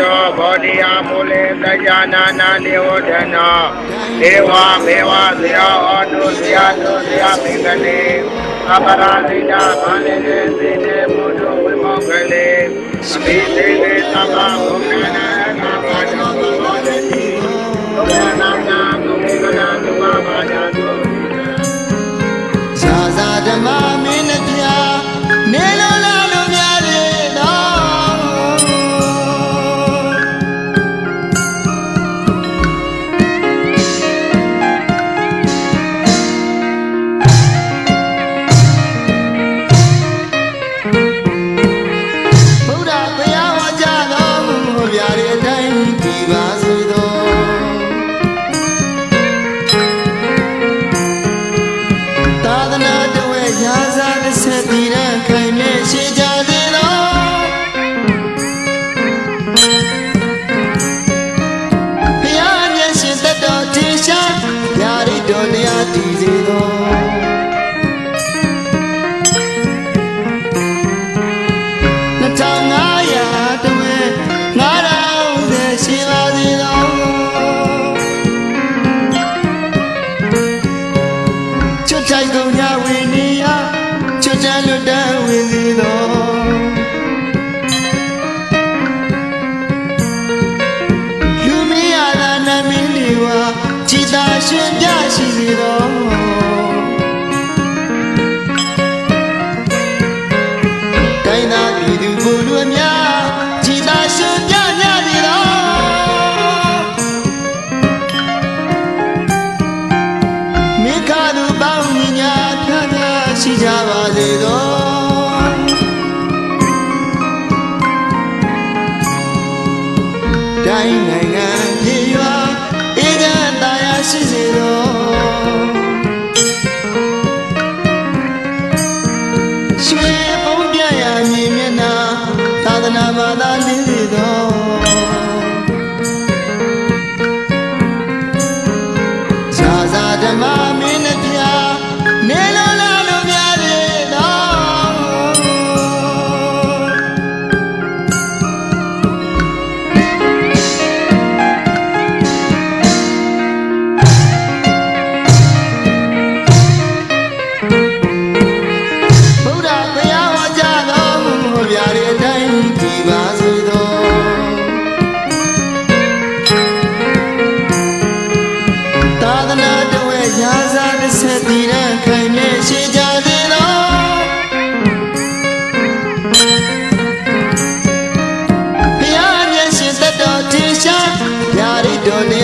တောဗောဓိယမူလေတယနာနာနိဝဒနောဒေဝမေဝသေဟောတုဇယတုဇယမိကလေအပရာဒိတာဘာလေသေတေမုဒ္ဒဝိမောကလေအမိသေသေသမ္မာဝုဏနာ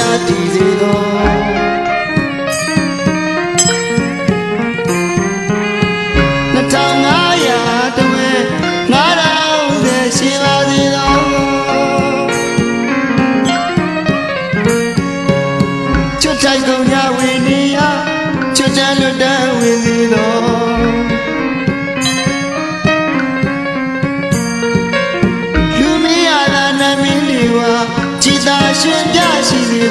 な傷の တိ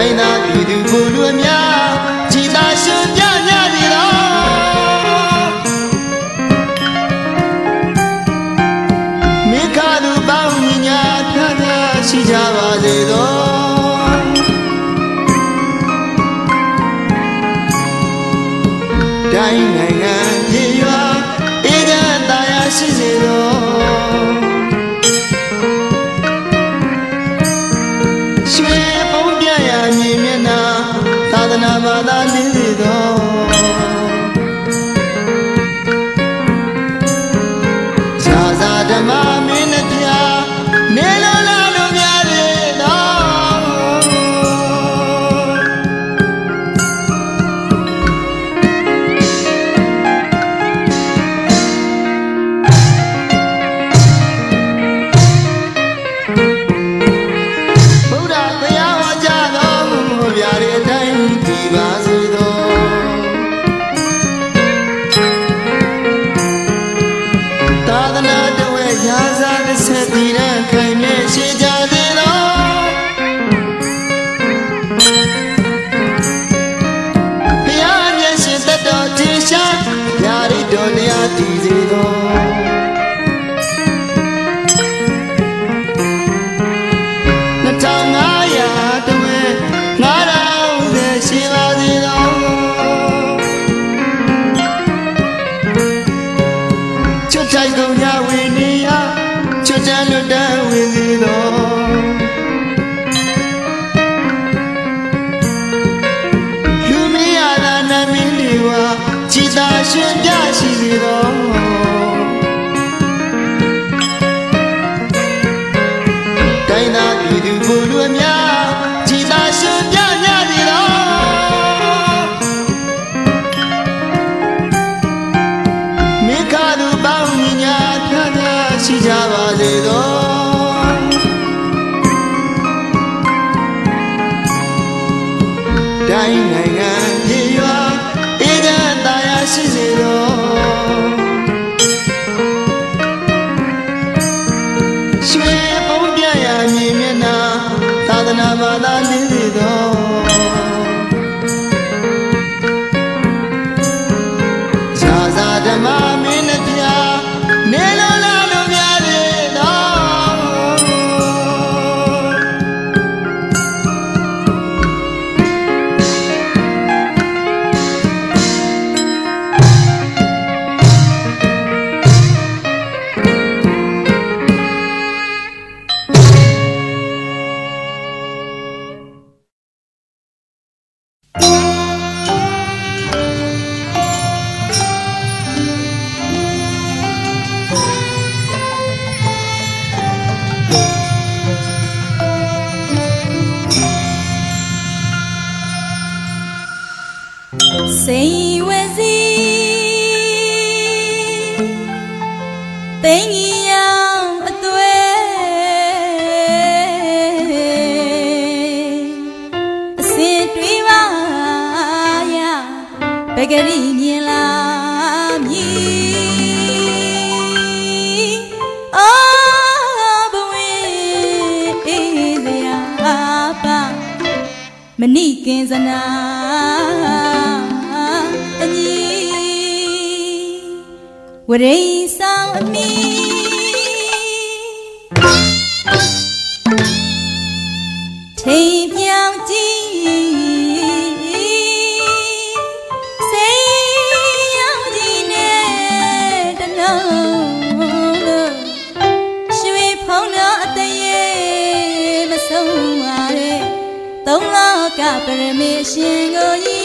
ုင်းသာပြည်သူကိုလူအများ vườn nhà ဝရိဆောင်အမိထိန်ပြောင်ကြည့်စိတ်ရောက်ကြည့်နေတလုံးလို့ရွှေဖုံးတော့အတရေမဆုံးပါနဲ့သုံးလောကပရမေရှင်ကိုကြီး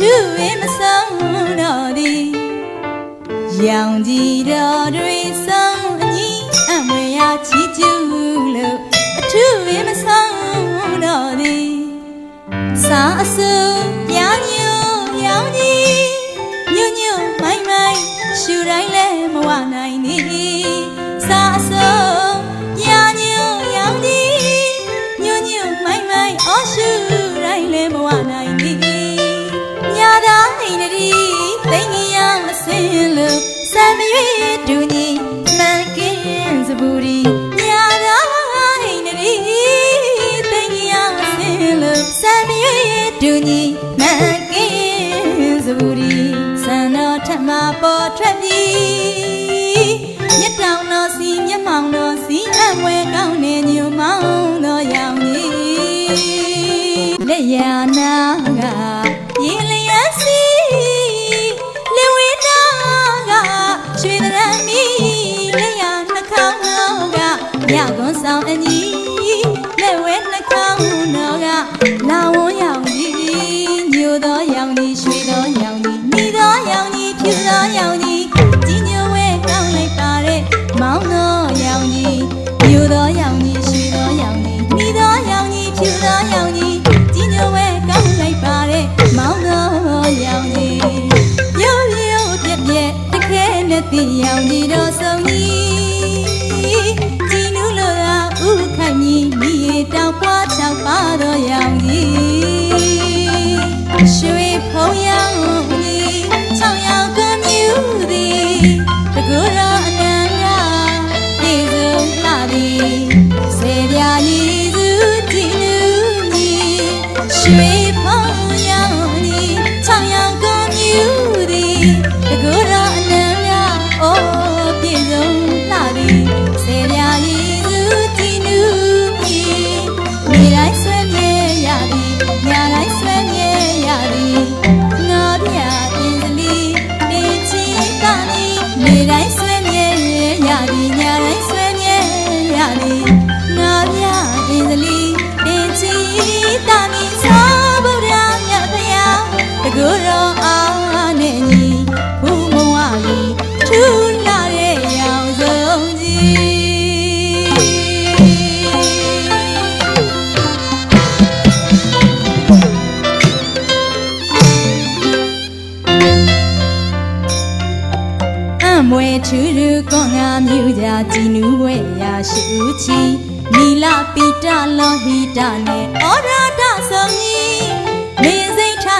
ထူဝေမဆုံးတော့သည်ရောင်ကြည်တော်တွေဆုံးအညီအမွေရာချီကျူးလို့အထူဝေမဆုံးတော့သည်စာအစူပြောင်း ပြီမကင်းစပူရီဆန္ဒထမပေါ်ထွက်ပြီ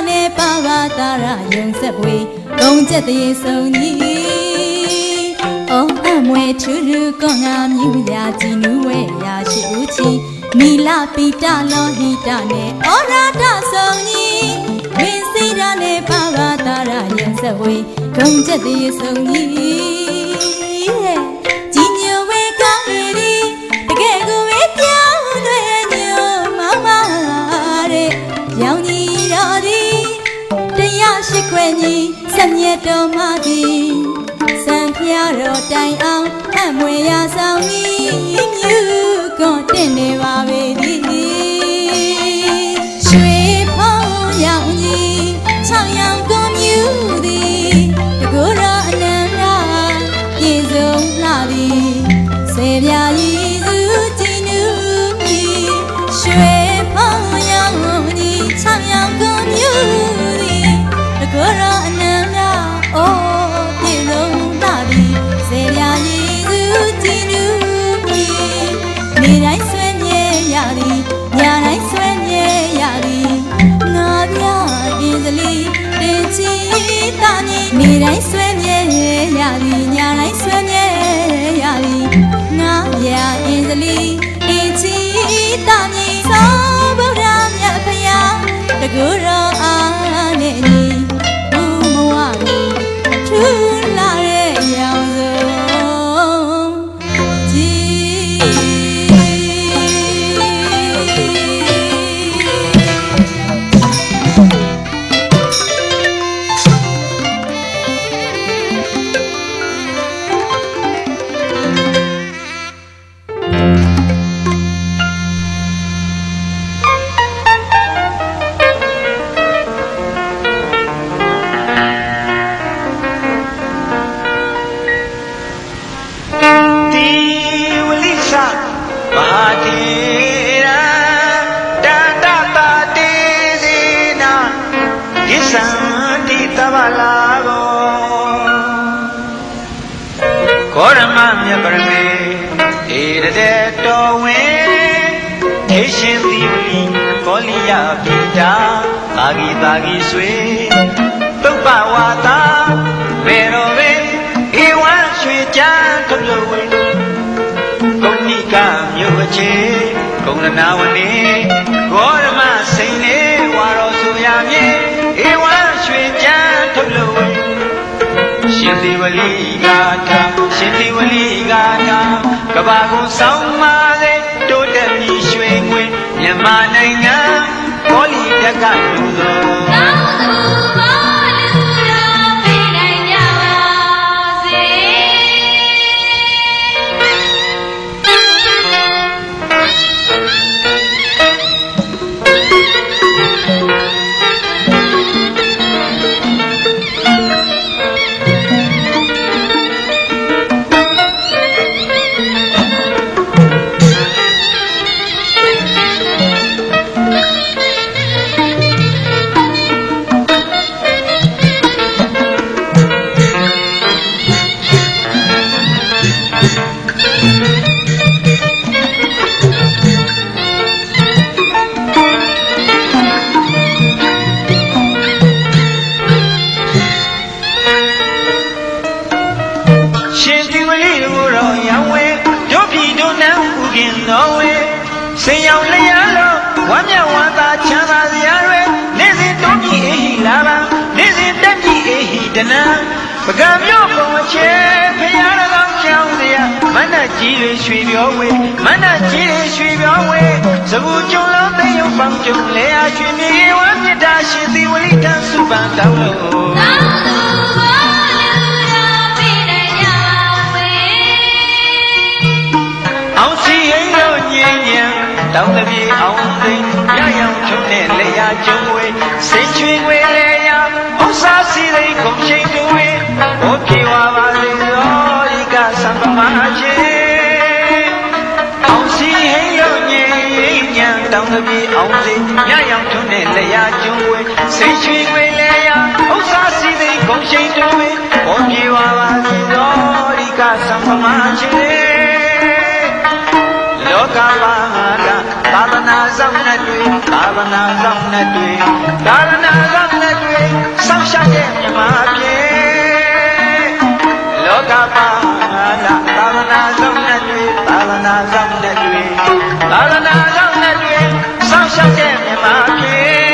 နဲ့ပါပါတာရယုံဆက်ပွေကုံချက်တည်းဆုံးကြီးဩအမွေထူထူကွန်ငါမြူကြကြည်နူးဝဲရာရှိဦးချီနီလာပိတလောဟိတနဲ့ဩရာဒဆုံးကြီးမင်းစိတ်ထနဲ့ပါပါတာရယုံဆက်ပွေကုံချက်တည်းဆုံးကြီး ဆက်မြတ်တော်မသည်စံဖျားတော်တိုင်အောင်အမွေရဆောင်ကြီးမြူကွန်တင်နေပါ တင်ချီတာနီနေတိုင်းဆွဲမြဲရသည်ညတိုင်းဆွဲမြဲရသည်ငါပြအင်းစလီတင်ချီတာနီ ရွှေချမ်းထုတ်လို့ဝေကုဏိကမြို့အခြေကုံရနာဝနေဂေါရမစိန်နေဝါတော်ဆိုရမြေဧဝံရွှေချမ်းထုတ်လို့ဝေရှင်သီဝလိကာထာရှင်သီဝလိကာထာကဘာကိုဆောင်းပါစေတိုးတက်ပြီးရွှေငွေမြန်မာနိုင်ငံဘောလီတက်ကလူသော ကိုတော့ရံဝဲတို့ပြည်တို့နန်းဥခင်တော်ဝဲစေရောင်လျာလို့ဝမ်းမြောက်ဝမ်းသာချမ်းသာစရာတွေနေ့စဉ်တို့ပြည်အေဟိလာပါနေ့စဉ်တက်ပြည်အေဟိတနံပကံမြို့ပုံအချေဖရာတော်ကြောင်းစရာမန္တကြီးတွေရွှေပြောဝဲမန္တကြီးတွေရွှေပြောဝဲသဘူကျုံလုံးသိယုံပေါင်းကျုံလေအားရွှေမြေဝမ်းမြတ်တာရှင်ဒီဝလိတန်စုပန်တောင်းလို့ကောင်းသူပါလူ တောင်းတပြေအောင်သိမ်းရရောင်ချုံနဲ့လေယာကျုံဝေးစိတ်ချွေငွေလေယာဥစ္စာစီသိမ်းကုန်ချိန်တွေဘိုးပြေဝပါစေသောဤကသံပမချင်းအောင်စီဟိန်တို့ညင်ညံတောင်းတပြေအောင်သိမ်းရရောင်ချုံနဲ့လေယာကျုံဝေးစိတ်ချွေငွေလေယာဥစ္စာစီသိမ်းကုန်ချိန်တွေဘိုးပြေဝပါစေသောသမမချ သာသနာဆောင်နဲ့တွေ့သာသနာဆောင်နဲ့တွေ့ဆောင်းရှာတဲ့မြမပြေလောကပါဒသာသနာဆောင်နဲ့တွေ့သာသနာဆောင်နဲ့တွေ့သာသနာဆောင်နဲ့တွေ့ဆောင်းရှာတဲ့မြမပြေ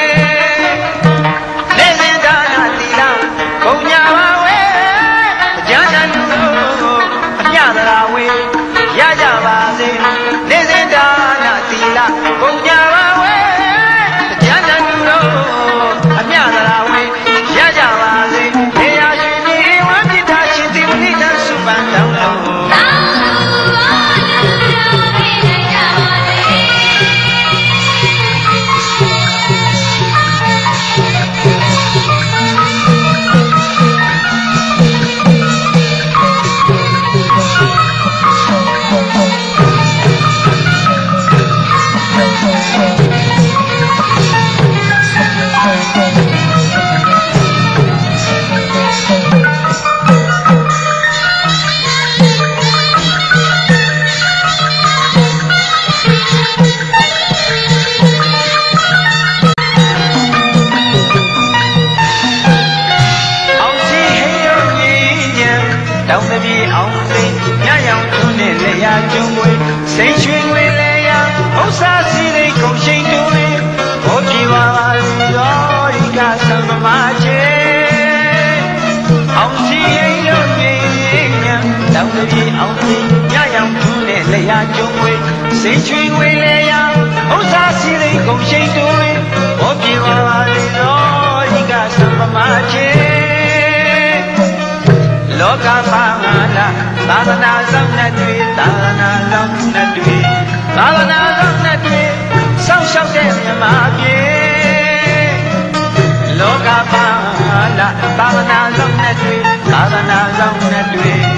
က်ရကျုံွေစိတ်ရွှင်ွေလက်ရဥစ္စာစီလေးကုန်ရှိန်တူလေးဘောပြေပါပါရောဒီကသံသမာချေလောကပါငါလာသာသနာဆောင်နဲ့တွေ့သာသနာဆောင်နဲ့တွေ့သာသနာဆောင်နဲ့တွေ့ဆောင်းလျှောက်တဲ့မြမပြေလောကပါငါလာသာသနာဆောင်နဲ့တွေ့သာသနာဆောင်နဲ့တွေ့